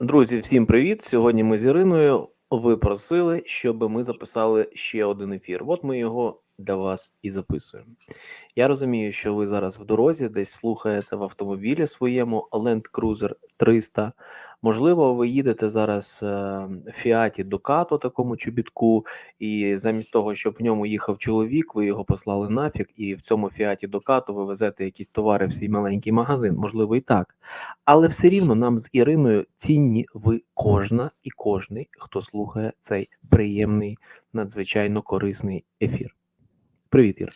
Друзі, всім привіт! Сьогодні ми з Іриною. Ви просили, щоб ми записали ще один ефір. От ми його для вас і записуємо. Я розумію, що ви зараз в дорозі, десь слухаєте в автомобілі своєму Land Cruiser 300. Можливо, ви їдете зараз в Фіаті Дукато, такому чобітку, і замість того, щоб в ньому їхав чоловік, ви його послали нафіг, і в цьому Фіаті Дукато ви везете якісь товари в свій маленький магазин. Можливо, і так. Але все рівно нам з Іриною цінні ви кожна і кожний, хто слухає цей приємний, надзвичайно корисний ефір. Привіт, Ір.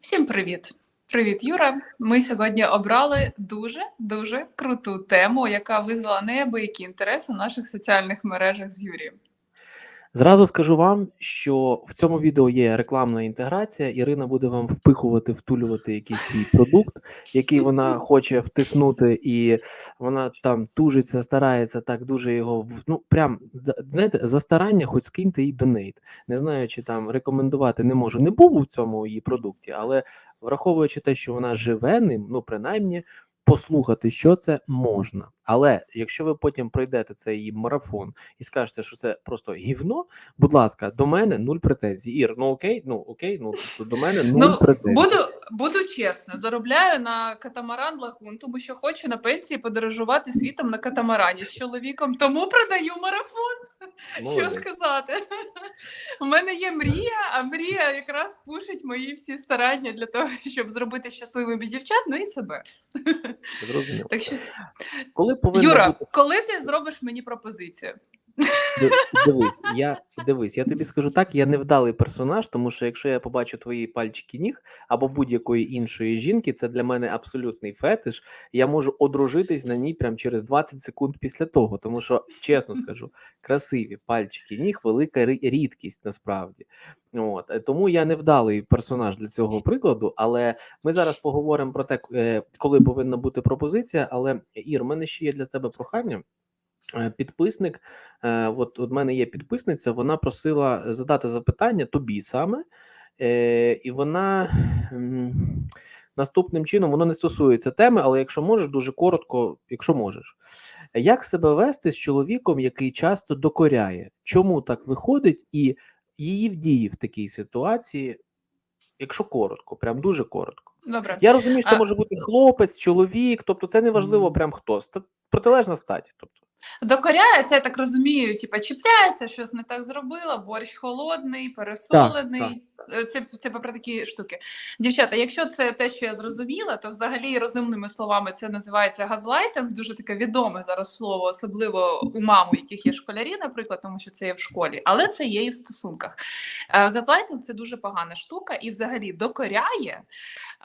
Всім привіт! Привіт, Юра. Ми сьогодні обрали дуже дуже круту тему, яка визвала неабиякий інтерес у наших соціальних мережах з Юрієм. Зразу скажу вам, що в цьому відео є рекламна інтеграція. Ірина буде вам впихувати, втулювати якийсь свій продукт, який вона хоче втиснути, і вона там тужиться, старається так дуже його ну прям знаєте, за старання, хоч скиньте їй донейт. Не знаю, чи там рекомендувати не можу. Не був у цьому її продукті, але враховуючи те, що вона живе ним, ну принаймні. Послухати, що це можна, але якщо ви потім пройдете цей її марафон і скажете, що це просто гівно, будь ласка, до мене нуль претензій. Ір, ну окей, ну окей, ну до мене нуль Ну, претензій. буду, буду чесна, заробляю на катамаран лагун, тому що хочу на пенсії подорожувати світом на катамарані з чоловіком, тому продаю марафон. Що сказати? У мене є мрія, а мрія якраз пушить мої всі старання для того, щоб зробити щасливими дівчат, ну і себе. Зрозуміло. Так що, Коли повинна Юра, бути коли ти зробиш мені пропозицію? Ди- Дивись, я дивись, я тобі скажу так, я невдалий персонаж, тому що якщо я побачу твої пальчики ніг або будь-якої іншої жінки, це для мене абсолютний фетиш. Я можу одружитись на ній прямо через 20 секунд після того. Тому що, чесно скажу, красиві пальчики ніг велика рідкість насправді. От е, тому я невдалий персонаж для цього прикладу. Але ми зараз поговоримо про те, е, коли повинна бути пропозиція. Але Ір, в мене ще є для тебе прохання. Е, Підписник, е, от у мене є підписниця, вона просила задати запитання тобі саме, е, і вона наступним чином воно не стосується теми, але якщо можеш, дуже коротко, якщо можеш. Як себе вести з чоловіком, який часто докоряє? Чому так виходить, і її дії в такій ситуації, якщо коротко, прям дуже коротко. Добре. Я розумію, що це А- може бути хлопець, чоловік, тобто це не важливо прям хто, протилежна стать. Тобто. Докоряє, це я так розумію, типа чіпляється, щось не так зробила, борщ холодний, пересолений. Е, Це, це про такі штуки. Дівчата, якщо це те, що я зрозуміла, то взагалі розумними словами це називається газлайтинг. Дуже таке відоме зараз слово, особливо у мам, у яких є школярі, наприклад, тому що це є в школі, але це є і в стосунках. Е, Газлайтинг це дуже погана штука, і взагалі докоряє.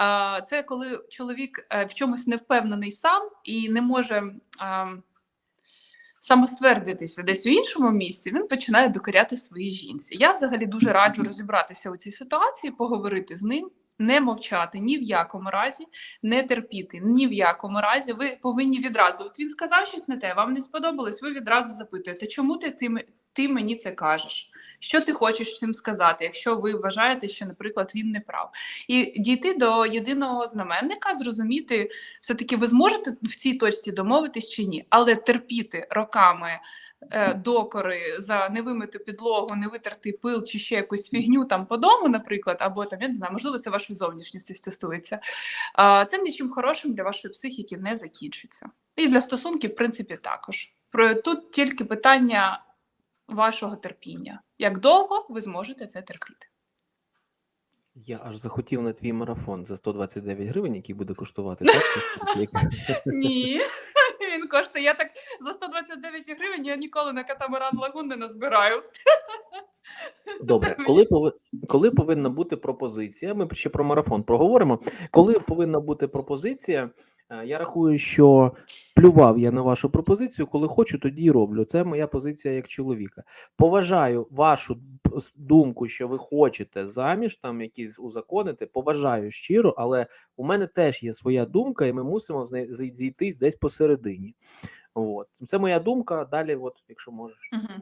е, Це коли чоловік в чомусь не впевнений сам і не може. Самоствердитися десь у іншому місці, він починає докоряти своїй жінці. Я взагалі дуже раджу розібратися у цій ситуації, поговорити з ним. Не мовчати ні в якому разі, не терпіти ні в якому разі. Ви повинні відразу. От він сказав щось не те, вам не сподобалось. Ви відразу запитуєте, чому ти, ти, ти мені це кажеш? Що ти хочеш цим сказати, якщо ви вважаєте, що, наприклад, він не прав, і дійти до єдиного знаменника, зрозуміти, все-таки ви зможете в цій точці домовитись чи ні, але терпіти роками е, докори за невимиту підлогу, не витерти пил чи ще якусь фігню там по дому, наприклад, або там я не знаю, можливо, це вашої зовнішності стосується. Це нічим хорошим для вашої психіки не закінчиться. І для стосунків, в принципі, також. Тут тільки питання вашого терпіння. Як довго ви зможете це терпіти? Я аж захотів на твій марафон за 129 гривень, який буде коштувати. Ні, він коштує. Я так за 129 гривень я ніколи на катамаран лагун не назбираю. Добре, коли пови... коли повинна бути пропозиція? Ми ще про марафон проговоримо. Коли повинна бути пропозиція? Е, Я рахую, що плював я на вашу пропозицію. Коли хочу, тоді роблю. Це моя позиція як чоловіка. Поважаю вашу думку, що ви хочете заміж, там якісь узаконити. Поважаю щиро, але у мене теж є своя думка, і ми мусимо зійтись десь посередині. От це моя думка. Далі, от, якщо можеш. Мгм.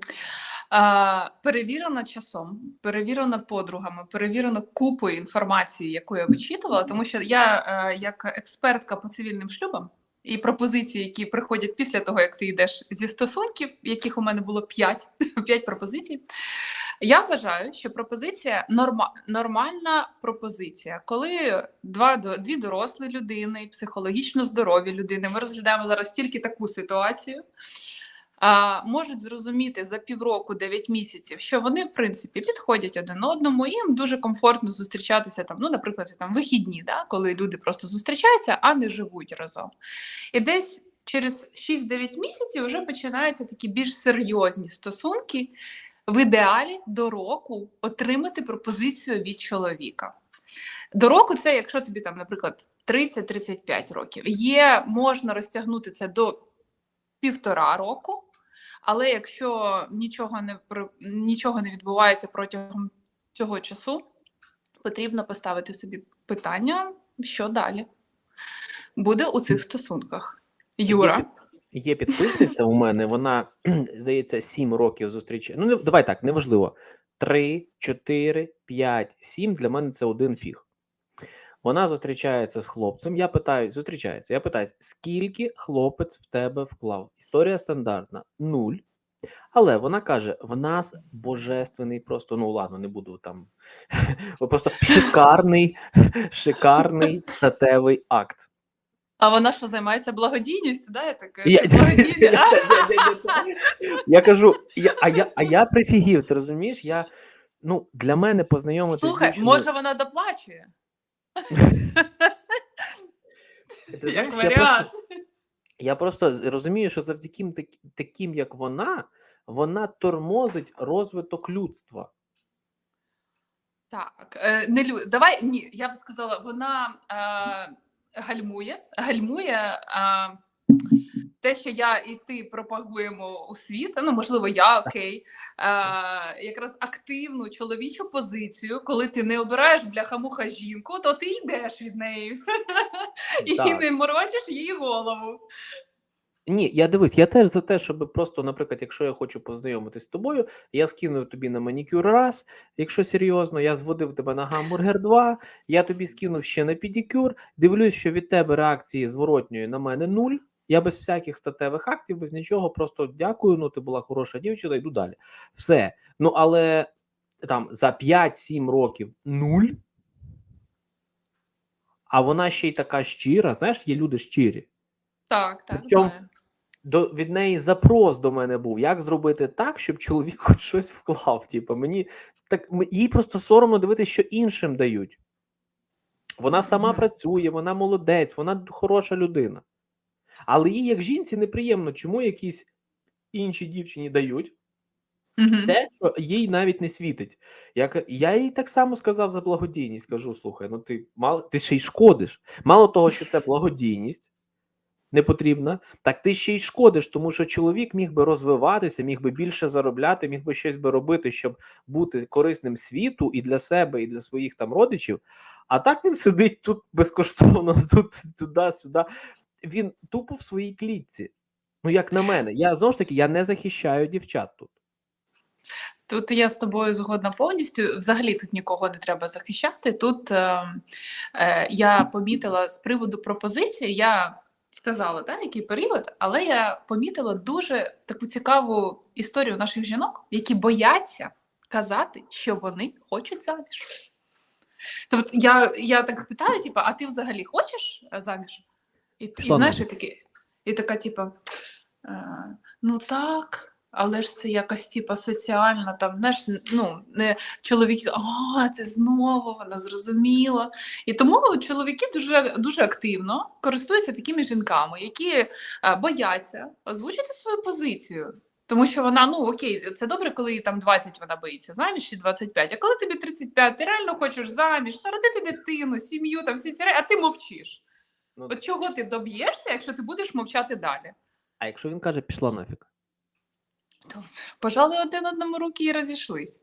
А, перевірено часом, перевірено подругами, перевірено купою інформації, яку я вичитувала, тому що я, е, як експертка по цивільним шлюбам, і пропозиції, які приходять після того, як ти йдеш зі стосунків, яких у мене було 5, 5 пропозицій. Я вважаю, що пропозиція норма, нормальна пропозиція, коли два дві дорослі людини, психологічно здорові людини. Ми розглядаємо зараз тільки таку ситуацію. Можуть зрозуміти за півроку, 9 місяців, що вони в принципі підходять один одному, їм дуже комфортно зустрічатися там, ну, наприклад, там вихідні, да, коли люди просто зустрічаються, а не живуть разом. І десь через 6-9 місяців вже починаються такі більш серйозні стосунки, в ідеалі до року отримати пропозицію від чоловіка. До року це, якщо тобі там, наприклад, 30-35 років. Є, можна розтягнути це до півтора року, але якщо нічого не нічого не відбувається протягом цього часу, потрібно поставити собі питання, що далі буде у цих стосунках. Юра. Є, підписниця у мене, вона, здається, 7 років зустрічає. Ну, давай так, неважливо. 3, 4, 5, 7 для мене це один фіг. Вона зустрічається з хлопцем. Я питаю, зустрічається. Я питаю, скільки хлопець в тебе вклав? Історія стандартна нуль. Але вона каже: в нас божественний, просто ну ладно, не буду там. Просто шикарний, шикарний статевий акт. А вона що займається благодійністю? Да? Я така, Я, «Це я кажу, я, а, я, а я прифігів, ти розумієш? Я, ну, для мене познайомитися. Слухай, може вона доплачує? Ти знаєш, Як я варіант. просто, я просто розумію, що завдяки так, таким, як вона, вона тормозить розвиток людства. Так, е, не лю... давай ні, я б сказала, вона е, гальмує, гальмує е, те, що я і ти пропагуємо у світ. Ну, можливо, я окей. Е, якраз активну чоловічу позицію, коли ти не обираєш бляха-муха жінку, то ти йдеш від неї і не морочиш їй голову. Ні, я дивись, я теж за те, щоб просто, наприклад, якщо я хочу познайомитись з тобою, я скинув тобі на манікюр раз, якщо серйозно, я зводив тебе на гамбургер два, я тобі скинув ще на педикюр, дивлюсь, що від тебе реакції зворотньої на мене нуль. Я без всяких статевих актів, без нічого, просто дякую. Ну, ти була хороша дівчина, йду далі. Все. Ну, але там за 5-7 років нуль. А вона ще й така щира. Знаєш, є люди щирі Так, так, Причому- знаю. до від неї запрос до мене був, як зробити так, щоб чоловік хоч щось вклав. Типу, мені так їй просто соромно дивитися, що іншим дають. Вона сама Мгм. працює, вона молодець, вона хороша людина. Але їй, як жінці, неприємно, чому якісь інші дівчині дають Мгм. те, що їй навіть не світить. Я, ка- я їй так само сказав за благодійність. Кажу: слухай, ну ти мало ти ще й шкодиш. Мало того, що це благодійність не потрібна, так ти ще й шкодиш, тому що чоловік міг би розвиватися, міг би більше заробляти, міг би щось би робити, щоб бути корисним світу і для себе, і для своїх там родичів. А так він сидить тут безкоштовно, тут туди-сюди. Він тупо в своїй клітці. Ну, як на мене, я знову ж таки я не захищаю дівчат тут. Тут я з тобою згодна повністю. Взагалі тут нікого не треба захищати. Тут е, е, я помітила з приводу пропозиції, я сказала, так, який період, але я помітила дуже таку цікаву історію наших жінок, які бояться казати, що вони хочуть заміж. Тобто я, я так питаю, типу, а ти взагалі хочеш заміж? І, і знаєш, і, такі, і така, типу, е, ну так. Але ж це якась типа соціальна, там знаєш, ну не чоловіки, а це знову вона зрозуміла. І тому чоловіки дуже дуже активно користуються такими жінками, які е, бояться озвучити свою позицію. Тому що вона, ну окей, це добре, коли їй там 20 вона боїться заміж чи 25. А коли тобі 35, ти реально хочеш заміж, народити дитину, сім'ю, там всі ці а ти мовчиш. Ну, От чого ти доб'єшся, якщо ти будеш мовчати далі? А якщо він каже, пішла нафіг. Пожали один одному руки і розійшлись.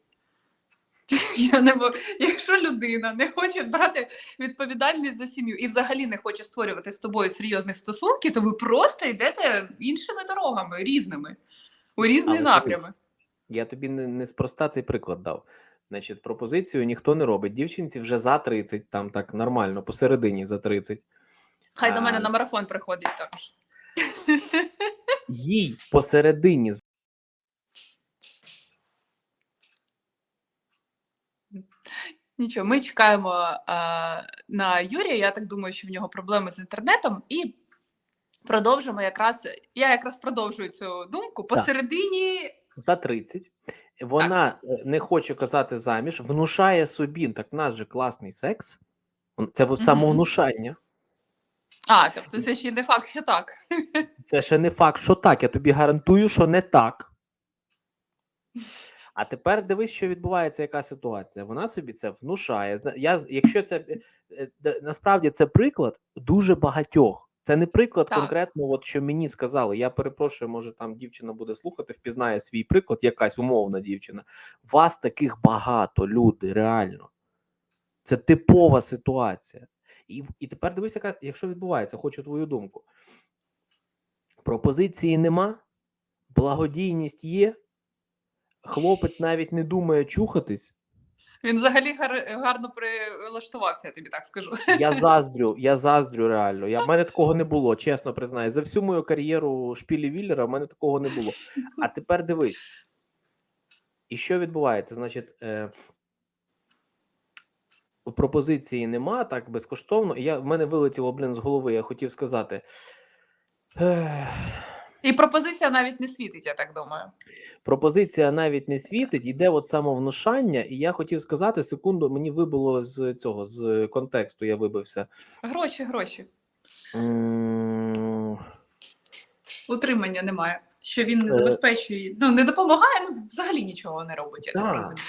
Я не бо... Якщо людина не хоче брати відповідальність за сім'ю і взагалі не хоче створювати з тобою серйозних стосунків, то ви просто йдете іншими дорогами, різними, у різні Але напрями. Я тобі не, неспроста цей приклад дав. Значить, пропозицію ніхто не робить. Дівчинці вже за 30, там так нормально, посередині за 30. Хай до мене на марафон приходить також. Їй посередині Нічого, ми чекаємо а, на Юрія. Я так думаю, що в нього проблеми з інтернетом, і продовжимо якраз. Я якраз продовжую цю думку. Посередині за 30. Вона е, не хоче казати заміж, внушає собі, так в нас же класний секс. Це Мгм. самовнушання. А, тобто це ще не факт, що так. Це ще не факт, що так. Я тобі гарантую, що не так. А тепер дивись, що відбувається, яка ситуація. Вона собі це внушає. Я, якщо це е, е, насправді це приклад дуже багатьох. Це не приклад Так. конкретно, от що мені сказали. Я перепрошую, може там дівчина буде слухати, впізнає свій приклад, якась умовна дівчина. Вас таких багато, люди, реально. Це типова ситуація. І, і тепер дивись, яка, якщо відбувається, хочу твою думку. Пропозиції нема, благодійність є. Хлопець навіть не думає чухатись. Він взагалі гар- гарно прилаштувався, я тобі так скажу. Я заздрю, я заздрю реально. Я, в мене такого не було, чесно признаю. За всю мою кар'єру шпілі Віллера в мене такого не було. А тепер дивись. І що відбувається? Значить, е, пропозиції нема так безкоштовно. І я, в мене вилетіло, блін, з голови. Я хотів сказати. І пропозиція навіть не світить, я так думаю. пропозиція навіть не світить, іде от самовнушання, і я хотів сказати секунду, мені вибило з цього з контексту. Я вибився. Гроші, гроші. М, Утримання немає. Що він не Е. забезпечує, ну не допомагає, ну взагалі нічого не робить, я Так. так розумію.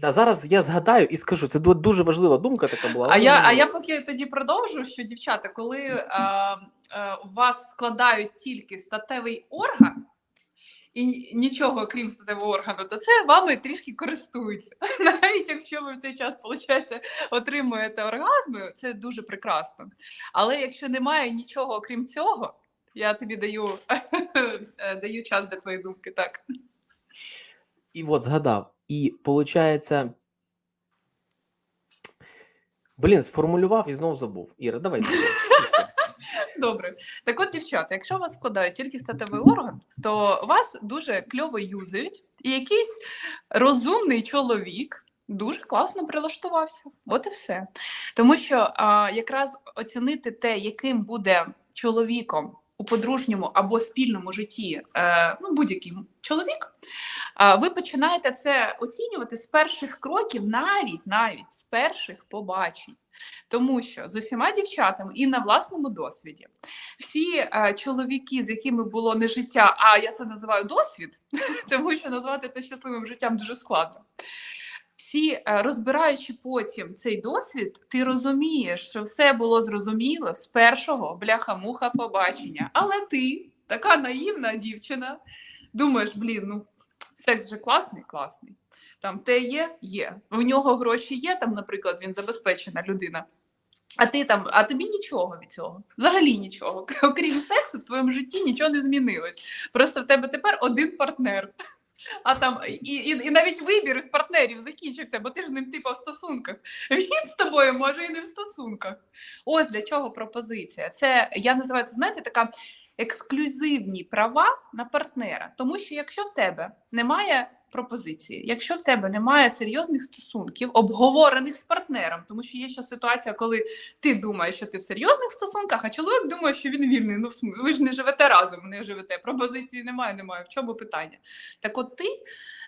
Та зараз я згадаю і скажу, це дуже важлива думка така була. А я, а я поки тоді продовжу, що дівчата, коли а, а, у вас вкладають тільки статевий орган і нічого крім статевого органу, то це вами трішки користуються. Навіть якщо ви в цей час виходить, отримуєте оргазми, це дуже прекрасно. Але якщо немає нічого окрім цього, я тобі даю, даю час для твоєї думки, так. І от згадав. І виходить. Блін, сформулював і знов забув. Іра, давай. Добре. Так от, дівчата, якщо вас складають тільки статевий орган, то вас дуже кльово юзають, і якийсь розумний чоловік дуже класно прилаштувався. От і все. Тому що а, якраз оцінити те, яким буде чоловіком у подружньому або спільному житті е, ну, будь-який чоловік, ви починаєте це оцінювати з перших кроків, навіть навіть з перших побачень. Тому що з усіма дівчатами і на власному досвіді всі е, чоловіки, з якими було не життя, а я це називаю досвід, тому що назвати це щасливим життям дуже складно. Всі е, розбираючи потім цей досвід, ти розумієш, що все було зрозуміло з першого бляха-муха побачення. Але ти, така наївна дівчина, думаєш, блін, ну секс же класний, класний. Там те є, є. У нього гроші є, там, наприклад, він забезпечена людина. А ти там, а тобі нічого від цього. Взагалі нічого. Окрім сексу, в твоєму житті нічого не змінилось. Просто в тебе тепер один партнер. А там і, і, і навіть вибір із партнерів закінчився, бо ти ж ним типа в стосунках. Він з тобою може і не в стосунках. Ось для чого пропозиція. Це я називаю це, знаєте, така ексклюзивні права на партнера. Тому що якщо в тебе немає пропозиції, якщо в тебе немає серйозних стосунків, обговорених з партнером, тому що є ще ситуація, коли ти думаєш, що ти в серйозних стосунках, а чоловік думає, що він вільний. Ну ви ж не живете разом, не живете. Пропозиції немає, немає. В чому питання? Так, от ти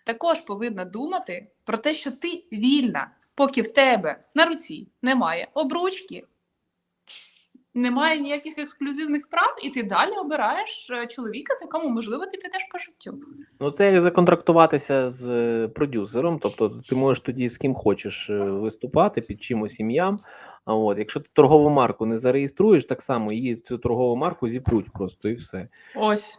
також повинна думати про те, що ти вільна, поки в тебе на руці немає обручки. Немає ніяких ексклюзивних прав, і ти далі обираєш е, чоловіка, з якому можливо ти підеш по життю. Ну, це як законтрактуватися з е, продюсером. Тобто, ти можеш тоді з ким хочеш е, виступати під чимось ім'ям. А от, якщо ти торгову марку не зареєструєш, так само її цю торгову марку зіпруть просто і все. Ось.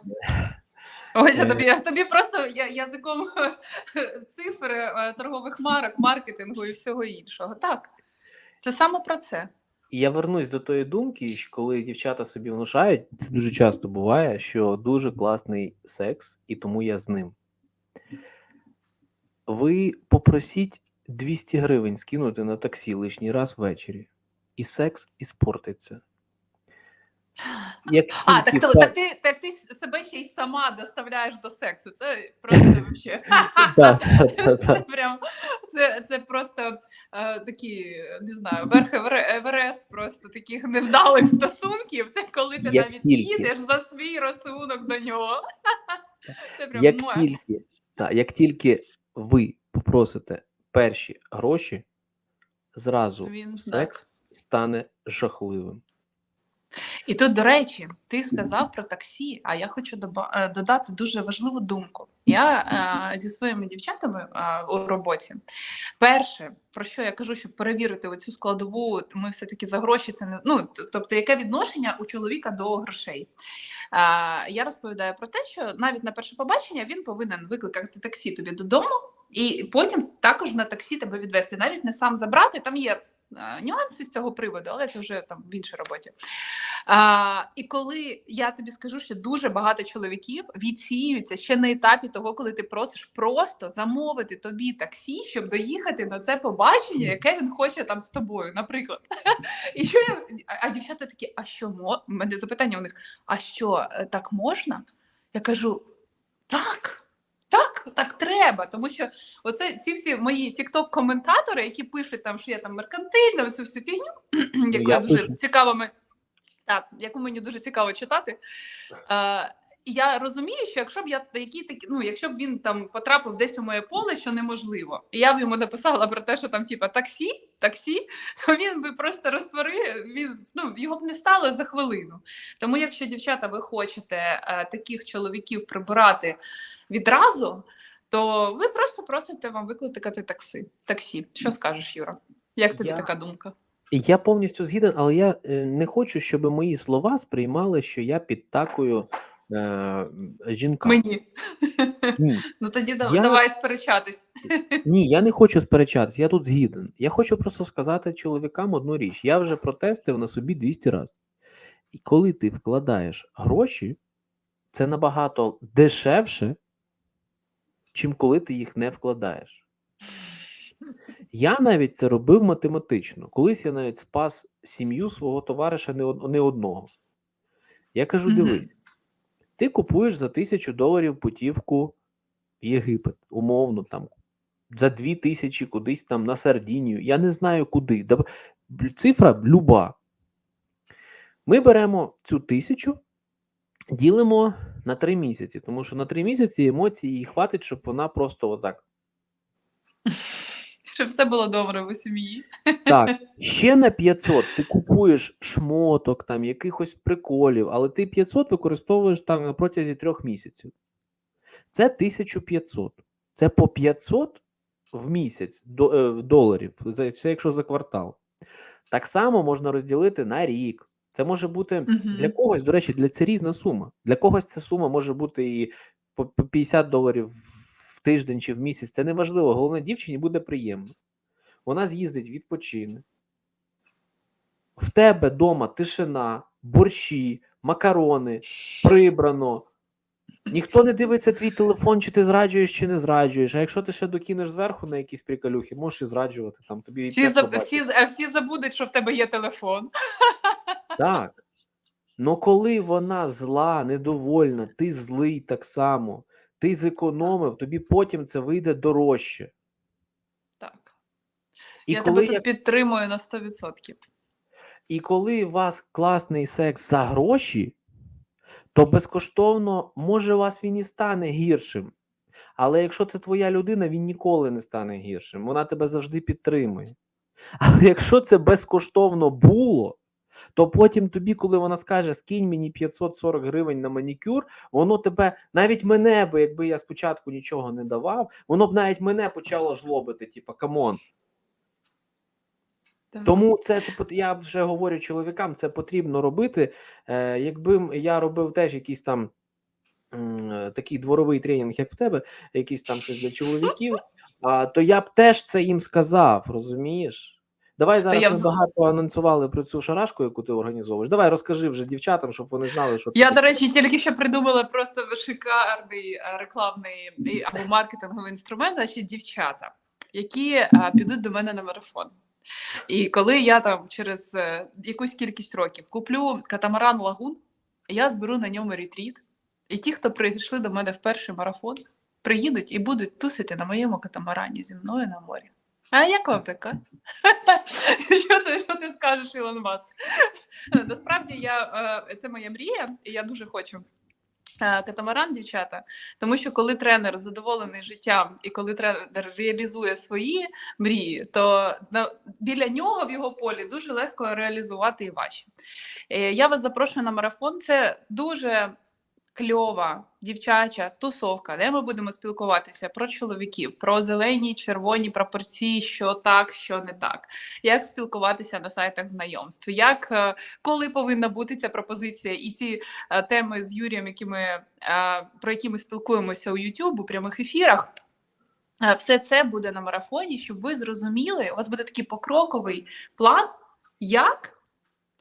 Ось я тобі, я тобі просто я, язиком цифр, е, торгових марок, маркетингу і всього іншого. Так, це саме про це. І я вернусь до тої думки, що коли дівчата собі внушають, це дуже часто буває, що дуже класний секс, і тому я з ним. Ви попросіть 200 гривень скинути на таксі лишній раз ввечері, і секс іспортиться. Як А, так, то, так, ти, так ти себе ще й сама доставляєш до сексу. Це просто вообще. Це прям це, це просто е, такі, не знаю, верх Еверест просто таких невдалих стосунків. Це коли ти Як навіть тільки. їдеш за свій розсунок до нього. Це прям Як тільки, та, як тільки ви попросите перші гроші, зразу Він секс стане жахливим. І тут, до речі, ти сказав про таксі, а я хочу е, додати дуже важливу думку. Я е, зі своїми дівчатами е, у роботі. Перше, про що я кажу, щоб перевірити оцю складову, ми все-таки за гроші це не ну, тобто, яке відношення у чоловіка до грошей. Е, я розповідаю про те, що навіть на перше побачення він повинен викликати таксі тобі додому, і потім також на таксі тебе відвести. Навіть не сам забрати. Там є е, нюанси з цього приводу, але це вже там в іншій роботі. А, і коли я тобі скажу, що дуже багато чоловіків відсіюються ще на етапі того, коли ти просиш просто замовити тобі таксі, щоб доїхати на це побачення, яке він хоче там з тобою, наприклад. І що я а- дівчата такі: а що мо? У мене запитання у них: а що е, так можна? Я кажу: так. Так, так треба, тому що оце ці всі мої тікток-коментатори, які пишуть там, що я там меркантильна, оцю всю фігню, яку я я дуже пишу. цікаво ми так, яку мені дуже цікаво читати. Е, я розумію, що якщо б я такі такі, ну якщо б він там потрапив десь у моє поле, що неможливо, і я б йому написала про те, що там типа таксі, таксі, то він би просто розтворив, він ну його б не стало за хвилину. Тому, якщо дівчата, ви хочете е, таких чоловіків прибирати відразу, то ви просто просите вам викликати таксі. Таксі. Що скажеш, Юра? Як тобі Я- така думка? Я повністю згіден, але я е, не хочу, щоб мої слова сприймали, що я підтакую е, жінкам. Мені. Ні. Ну тоді Я- давай сперечатись. Ні, я не хочу сперечатися, я тут згіден. Я хочу просто сказати чоловікам одну річ. Я вже протестив на собі 200 разів. І коли ти вкладаєш гроші, це набагато дешевше, чим коли ти їх не вкладаєш. Я навіть це робив математично. Колись я навіть спас сім'ю свого товариша не од- не одного. Я кажу: Мгм. дивись, ти купуєш за тисячу доларів путівку в Єгипет, умовно, там за дві тисячі кудись там на Сардінію. Я не знаю куди. Да, б- цифра люба. Ми беремо цю тисячу, ділимо на три місяці, тому що на три місяці емоції їй хватить, щоб вона просто отак. Щоб все було добре у сім'ї. Так, ще на 500 ти купуєш шмоток, там якихось приколів, але ти 500 використовуєш там на протязі трьох місяців. Це 1500. Це по 500 в місяць до, е, доларів. За- Це якщо за квартал. Так само можна розділити на рік. Це може бути Мгм. для когось, до речі, для це різна сума. Для когось ця сума може бути і по по 50 доларів в тиждень чи в місяць. Це не важливо. Головне, дівчині буде приємно. Вона з'їздить, відпочине. В тебе вдома тишина, борщі, макарони, прибрано. Ніхто не дивиться твій телефон, чи ти зраджуєш, чи не зраджуєш. А якщо ти ще докинеш зверху на якісь приколюхи, можеш і зраджувати там. Тобі Всі, це за, всі, а всі забудуть, що в тебе є телефон. Так. Ну коли вона зла, недовольна, ти злий так само, ти зекономив, тобі потім це вийде дорожче. Так. І я коли тебе тут я- підтримую на 100%. І коли у вас класний секс за гроші, то безкоштовно може у вас він і стане гіршим. Але якщо це твоя людина, він ніколи не стане гіршим. Вона тебе завжди підтримує. Але якщо це безкоштовно було, то потім тобі, коли вона скаже, скинь мені 540 гривень на манікюр, воно тебе, навіть мене би, якби я спочатку нічого не давав, воно б навіть мене почало жлобити, типа, камон. Так. Тому це типу, я вже говорю чоловікам, це потрібно робити. Е, якби я робив теж якийсь там е, такий дворовий тренінг, як в тебе, якийсь там щось для чоловіків, а, то я б теж це їм сказав, розумієш? Давай зараз я ми багато анонсували про цю шарашку, яку ти організовуєш. Давай розкажи вже дівчатам, щоб вони знали, що Я, це до речі, тільки що придумала просто шикарний е, рекламний або маркетинговий інструмент, значить дівчата, які е, підуть до мене на марафон. І коли я там через е, якусь кількість років куплю катамаран Лагун, я зберу на ньому ретріт. І ті, хто прийшли до мене в перший марафон, приїдуть і будуть тусити на моєму катамарані зі мною на морі. А як вам така? Що ти, що ти скажеш, Ілон Маск? Насправді я, е, це моя мрія, і я дуже хочу е, катамаран, дівчата. Тому що коли тренер задоволений життям і коли тренер реалізує свої мрії, то на, біля нього в його полі дуже легко реалізувати і ваші. Е, Я вас запрошую на марафон. Це дуже кльова дівчача тусовка, де ми будемо спілкуватися про чоловіків, про зелені червоні пропорції, що так, що не так, як спілкуватися на сайтах знайомств, як е, коли повинна бути ця пропозиція, і ці е, теми з Юрієм, які ми, е, про які ми спілкуємося у YouTube, у прямих ефірах. Все це буде на марафоні, щоб ви зрозуміли, у вас буде такий покроковий план, як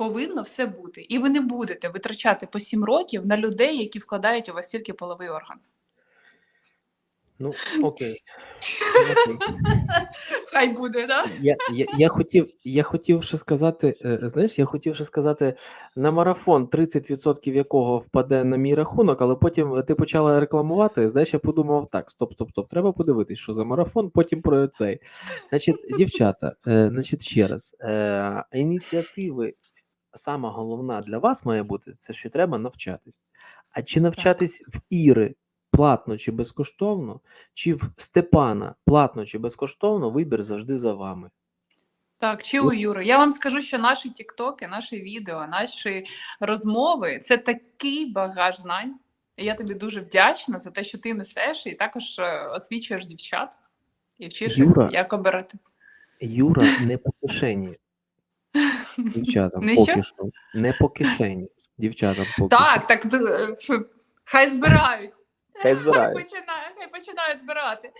повинно все бути. І ви не будете витрачати по 7 років на людей, які вкладають у вас тільки половий орган. Ну, окей. Хай буде, да? Я, я, я, хотів, я хотів ще сказати, е, знаєш, я хотів ще сказати, на марафон 30% якого впаде на мій рахунок, але потім ти почала рекламувати. Знаєш, я подумав так: стоп, стоп, стоп, треба подивитись, що за марафон, потім про цей. Значить, дівчата, е, значить, ще раз, е, ініціативи, сама головна для вас має бути, це що треба навчатись. А чи навчатись в Іри платно чи безкоштовно, чи в Степана платно чи безкоштовно, вибір завжди за вами. Так, чи у Юри. Я вам скажу, що наші тіктоки, наші відео, наші розмови це такий багаж знань. І я тобі дуже вдячна за те, що ти несеш, і також е, освічуєш дівчат і вчиш їх, Юра. як обирати. Юра не по кишені дівчатам Не поки що? що. Не по кишені дівчатам поки. Так, так д- ф- хай збирають. Хай збирають. Починають, хай починають збирати.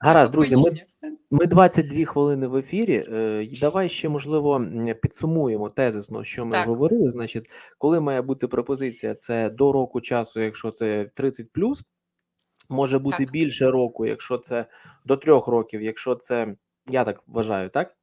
Гаразд, друзі, ми, Включення. ми 22 хвилини в ефірі. Е, і давай ще, можливо, м, підсумуємо тезисно, що ми Так. говорили. Значить, коли має бути пропозиція, це до року часу, якщо це 30 може бути Так. більше року, якщо це до трьох років, якщо це, я так вважаю, так?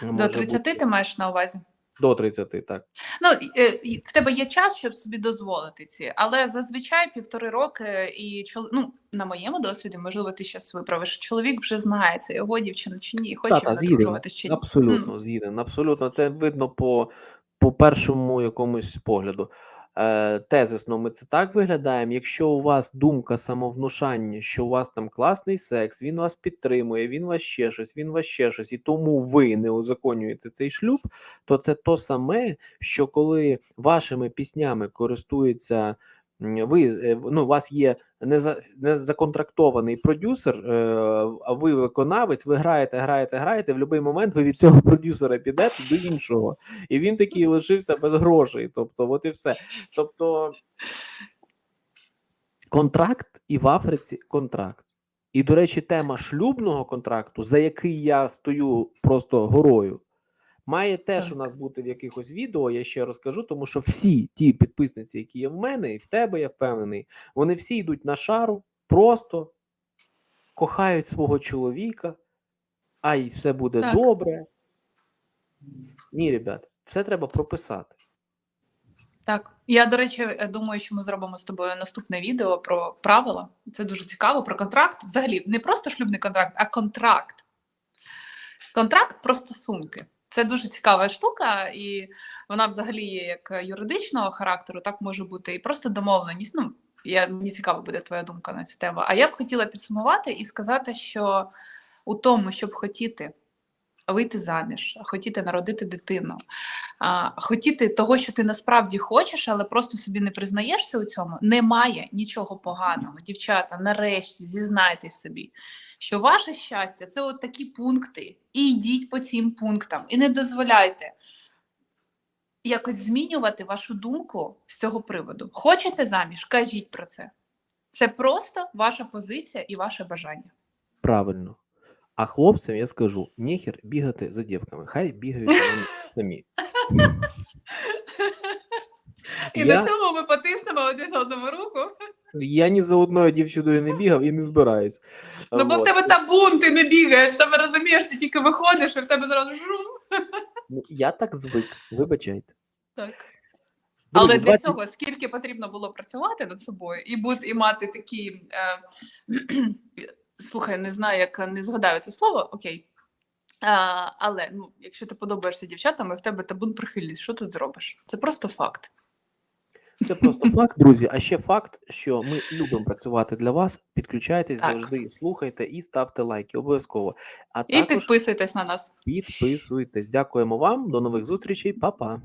До Може 30 бути- ти маєш на увазі? До 30, так. Ну, е, в тебе є час, щоб собі дозволити ці, але зазвичай півтори роки, і чол... ну, на моєму досвіді, можливо, ти щас виправиш. Чоловік вже знає, це його дівчина чи ні, хоче одружуватись чи ні. Абсолютно згіден. Абсолютно, це видно по, по першому якомусь погляду. Е, тезисно, ми це так виглядаємо. Якщо у вас думка самовнушання, що у вас там класний секс, він вас підтримує, він вас ще щось, він вас ще щось, і тому ви не узаконюєте цей шлюб, то це то саме, що коли вашими піснями користується. Ви е, ну, у вас є неза- незаконтрактований продюсер, е, а ви виконавець, ви граєте, граєте, граєте. В будь-який момент ви від цього продюсера підете до іншого, і він такий лишився без грошей. Тобто, от і все. Тобто контракт і в Африці контракт. І, до речі, тема шлюбного контракту, за який я стою просто горою, має теж Так. у нас бути в якихось відео. Я ще розкажу, тому що всі ті підписниці, які є в мене, і в тебе, я впевнений, вони всі йдуть на шару, просто кохають свого чоловіка, а й все буде Так. добре. Ні, ребят, все треба прописати. Так, я до речі, думаю, що ми зробимо з тобою наступне відео про правила. Це дуже цікаво. Про контракт. Взагалі, не просто шлюбний контракт, а контракт. Контракт про стосунки. Це дуже цікава штука, і вона взагалі є як юридичного характеру, так може бути і просто домовленість. Ну, я, мені цікава буде твоя думка на цю тему. А я б хотіла підсумувати і сказати, що у тому, щоб хотіти вийти заміж, хотіти народити дитину, хотіти того, що ти насправді хочеш, але просто собі не признаєшся у цьому, немає нічого поганого. Дівчата, нарешті зізнайтесь собі, що ваше щастя це от такі пункти, і йдіть по цим пунктам, і не дозволяйте якось змінювати вашу думку з цього приводу. Хочете заміж? Кажіть про це. Це просто ваша позиція і ваше бажання. Правильно. А хлопцям я скажу: нехер бігати за дівками, хай бігають самі. І Я- на цьому ми потиснемо один одному руку. Я ні за одною дівчиною не бігав і не збираюсь. Ну, бо в тебе табун, ти не бігаєш, тебе розумієш, ти тільки виходиш, і в тебе зразу жум. Ну, Я так звик, вибачайте. Так. Друзі, Але для цього скільки потрібно було працювати над собою і бути і мати такі. Е, слухай, не знаю, як не згадаю це слово, окей. А, але ну, якщо ти подобаєшся дівчатам, і в тебе табун прихильність, що тут зробиш? Це просто факт. Це просто факт, друзі. А ще факт, що ми любимо працювати для вас. Підключайтесь Так. завжди, слухайте і ставте лайки. Обов'язково. А І також підписуйтесь на нас. підписуйтесь. Дякуємо вам. До нових зустрічей. Па-па.